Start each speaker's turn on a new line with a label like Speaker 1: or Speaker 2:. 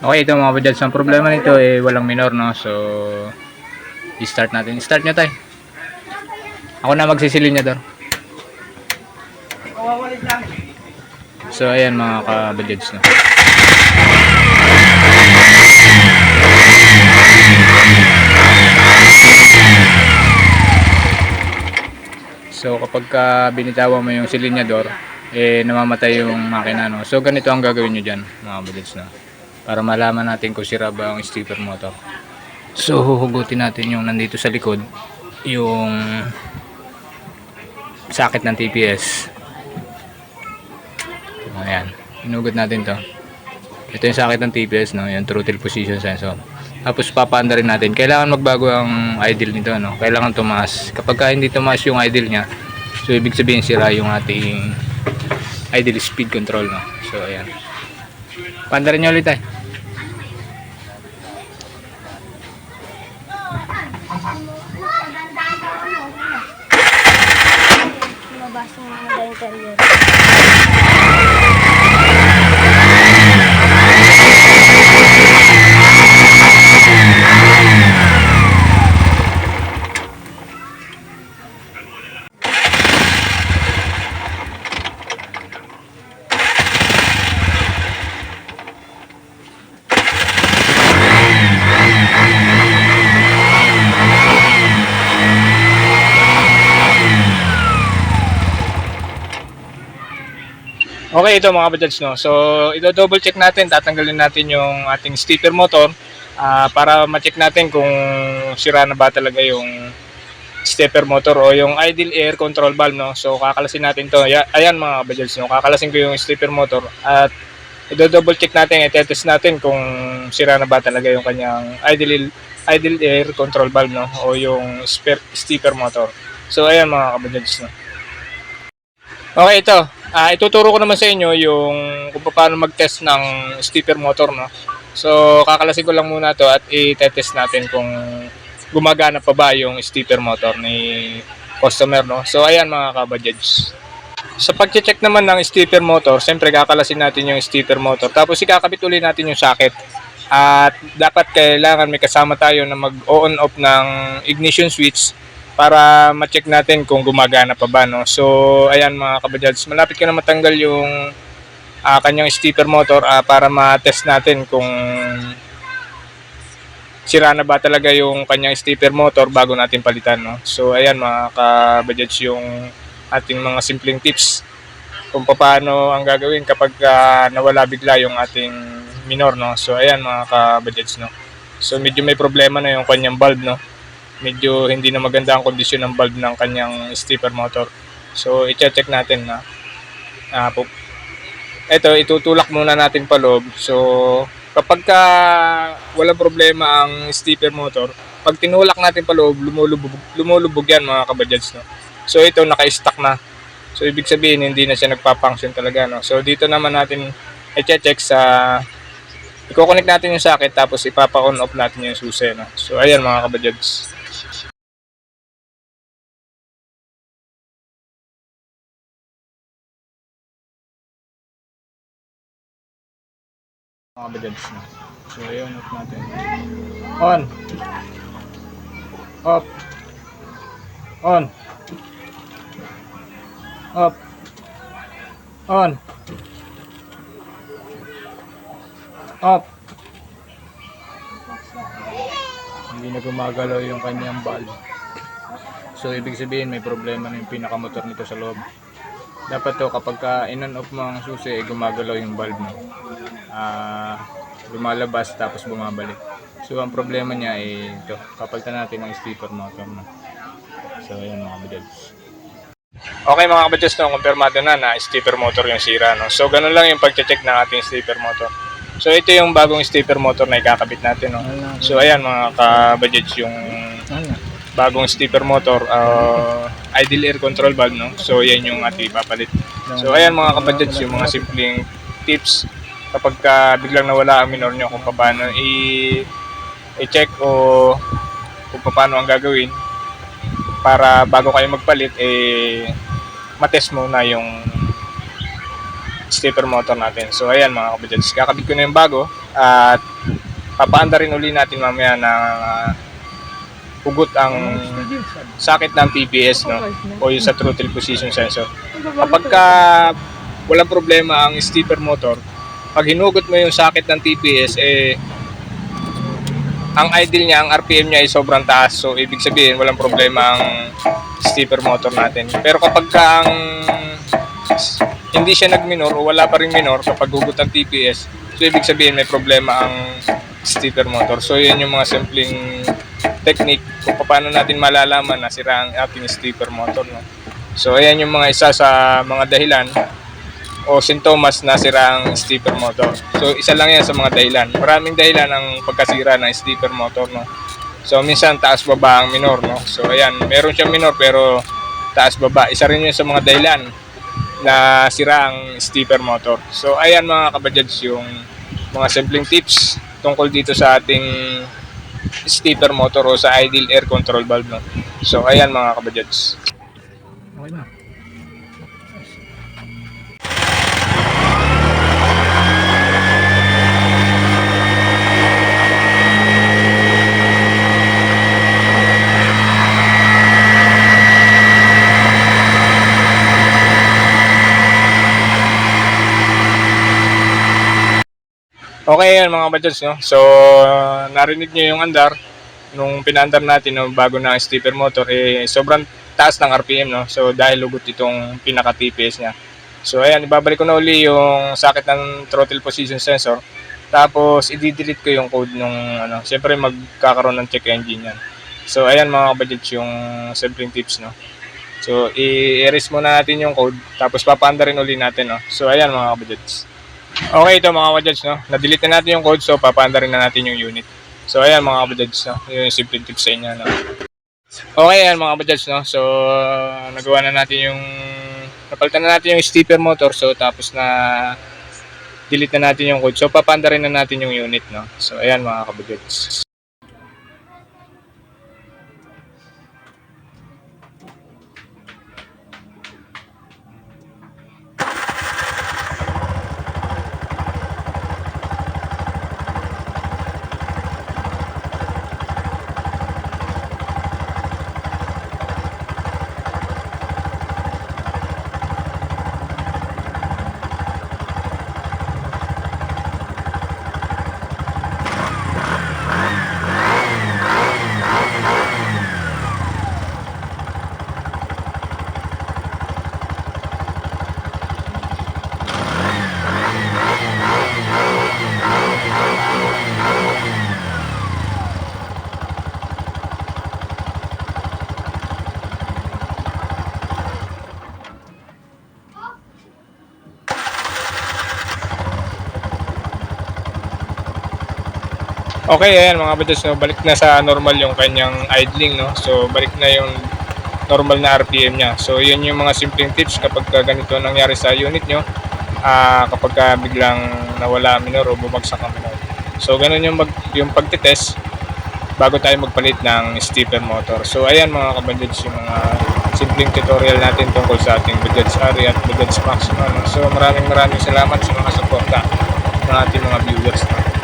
Speaker 1: Okay, ito mga bajads. Ang problema nito eh walang minor no. So i-start natin. I-start nyo tayo. Ako na magsisilinyador. So ayan mga ka-bajads no. So kapag ka binitawan mo yung silinyador, eh namamatay yung makina no. So ganito ang gagawin nyo dyan mga bajads no. Para malaman natin kung sira ba ang stepper motor. So huhugutin natin yung nandito sa likod, yung sakit ng TPS. Ayan, inugot natin to. Ito yung sakit ng TPS, no? yung throttle position sensor. Tapos papaanda rin natin. Kailangan magbago ang idle nito, no? Kailangan tumaas. Kapag ka hindi tumaas yung idle niya, so ibig sabihin sira yung ating idle speed control, no? So ayan. Paanda rin nyo ulit tayo.
Speaker 2: Lumabas yung mga.
Speaker 1: Okay, ito mga bajads, no? So, ito double check natin, tatanggalin natin yung ating stepper motor ah, para ma-check natin kung sira na ba talaga yung stepper motor o yung idle air control valve, no? So, kakalasin natin to. Ya- Ayan mga bajads, no? Kakalasin ko yung stepper motor at ito double check natin, i-test natin kung sira na ba talaga yung kanyang idle idle air control valve, no? O yung stepper motor. So, ayan mga kabajads, no? Okay, ito. Ah, ituturo ko naman sa inyo yung kung paano mag-test ng stepper motor, no? So, kakalasin ko lang muna to at i-test natin kung gumagana pa ba yung stepper motor ni customer, no? So, ayan mga kabadyads. Sa pag-check naman ng stepper motor, siyempre kakalasin natin yung stepper motor. Tapos ikakabit ulit natin yung socket. At dapat kailangan may kasama tayo na mag-on off ng ignition switch para ma-check natin kung gumagana pa ba no. So ayan mga kabajads, malapit ka na matanggal yung ah, kanyang stepper motor ah, para ma-test natin kung sira na ba talaga yung kanyang stepper motor bago natin palitan no. So ayan mga kabajads yung ating mga simpleng tips kung paano ang gagawin kapag ah, nawala bigla yung ating minor no. So ayan mga kabajads no. So medyo may problema na yung kanyang bulb no medyo hindi na maganda ang kondisyon ng bulb ng kanyang stepper motor. So, i-check natin na ah po. Ito, itutulak muna natin pa loob. So, kapag ka walang problema ang stepper motor, pag tinulak natin pa loob, lumulubog, lumulubog yan mga kabajads. No? So, ito naka-stack na. So, ibig sabihin, hindi na siya nagpa-function talaga. No? So, dito naman natin i-check sa i-connect natin yung socket tapos ipapa-on off natin yung susi. No? So, ayan mga kabajads. Mga na. So, ayun, off natin. On! Off! On! Off! On! Off! Hindi na gumagalaw yung kanyang valve. So, ibig sabihin may problema na yung pinakamotor nito sa loob. Dapat to kapag ka in-on off mo ang susi, eh, gumagalaw yung valve mo ah lumalabas tapos bumabalik. So ang problema niya ay ito, papalitan natin ang stepper motor no. So ayan mga kabajads. Okay mga kabajads, no, kumpirmado na na stepper motor yung sira. No? So ganun lang yung pag-check ng ating stepper motor. So ito yung bagong stepper motor na ikakabit natin. No? So ayan mga kabajads yung bagong stepper motor, uh, idle air control valve. No? So yan yung ating ipapalit. So ayan mga kabajads, yung mga simpleng tips kapag ka biglang nawala ang minor nyo kung paano i- i-check o kung paano ang gagawin para bago kayo magpalit eh matest muna yung stepper motor natin. So ayan mga kabajads, kakabit ko na yung bago at papaanda rin uli natin mamaya na hugot ang sakit ng TPS no o yung sa throttle position sensor. Kapag ka walang problema ang stepper motor, pag hinugot mo yung sakit ng TPS eh ang idle niya, ang RPM niya ay sobrang taas. So, ibig sabihin, walang problema ang stepper motor natin. Pero kapag ka ang hindi siya nag-minor o wala pa rin minor kapag hugot ang TPS, so ibig sabihin may problema ang stepper motor. So, yun yung mga simpleng technique kung paano natin malalaman na sira ang ating stepper motor. No? So, ayan yung mga isa sa mga dahilan o sintomas na sira ang stepper motor. So, isa lang yan sa mga dahilan. Maraming dahilan ang pagkasira ng stepper motor, no? So, minsan taas baba ang minor, no? So, ayan, meron siyang minor pero taas baba. Isa rin yun sa mga dahilan na sira ang stepper motor. So, ayan mga kabajads yung mga simpleng tips tungkol dito sa ating stepper motor o sa ideal air control valve, no? So, ayan mga kabajads. Okay na. Okay yan mga kabajads, no? So, narinig nyo yung andar nung pinaandar natin no, bago na stepper motor, eh, sobrang taas ng RPM, no? So, dahil lugot itong pinaka-TPS niya. So, ayan, ibabalik ko na uli yung sakit ng throttle position sensor. Tapos, i-delete ko yung code nung, ano, siyempre magkakaroon ng check engine yan. So, ayan mga kabajads yung simpleng tips, no? So, i-erase muna natin yung code, tapos papaanda rin uli natin, no? So, ayan mga kabajads. Okay, ito mga kabajads, no? Na-delete na natin yung code, so papaanda rin na natin yung unit. So, ayan mga kabajads, no? Yun yung simple tips sa inyo, no? Okay, ayan mga kabajads, no? So, nagawa na natin yung... Napalitan na natin yung stepper motor, so tapos na delete na natin yung code. So, papaanda rin na natin yung unit, no? So, ayan mga kabajads. Okay, ayan mga kabatas, no, balik na sa normal yung kanyang idling, no? So, balik na yung normal na RPM niya. So, yun yung mga simpleng tips kapag ka ganito nangyari sa unit nyo, ah kapag ka biglang nawala minor o bumagsak ang minor. So, ganun yung, mag, yung pagtitest bago tayo magpalit ng stepper motor. So, ayan mga kabadyads, yung mga simpleng tutorial natin tungkol sa ating Bajaj Ari at Bajaj Max. no? So, maraming maraming salamat sa mga suporta ng ating mga viewers. No?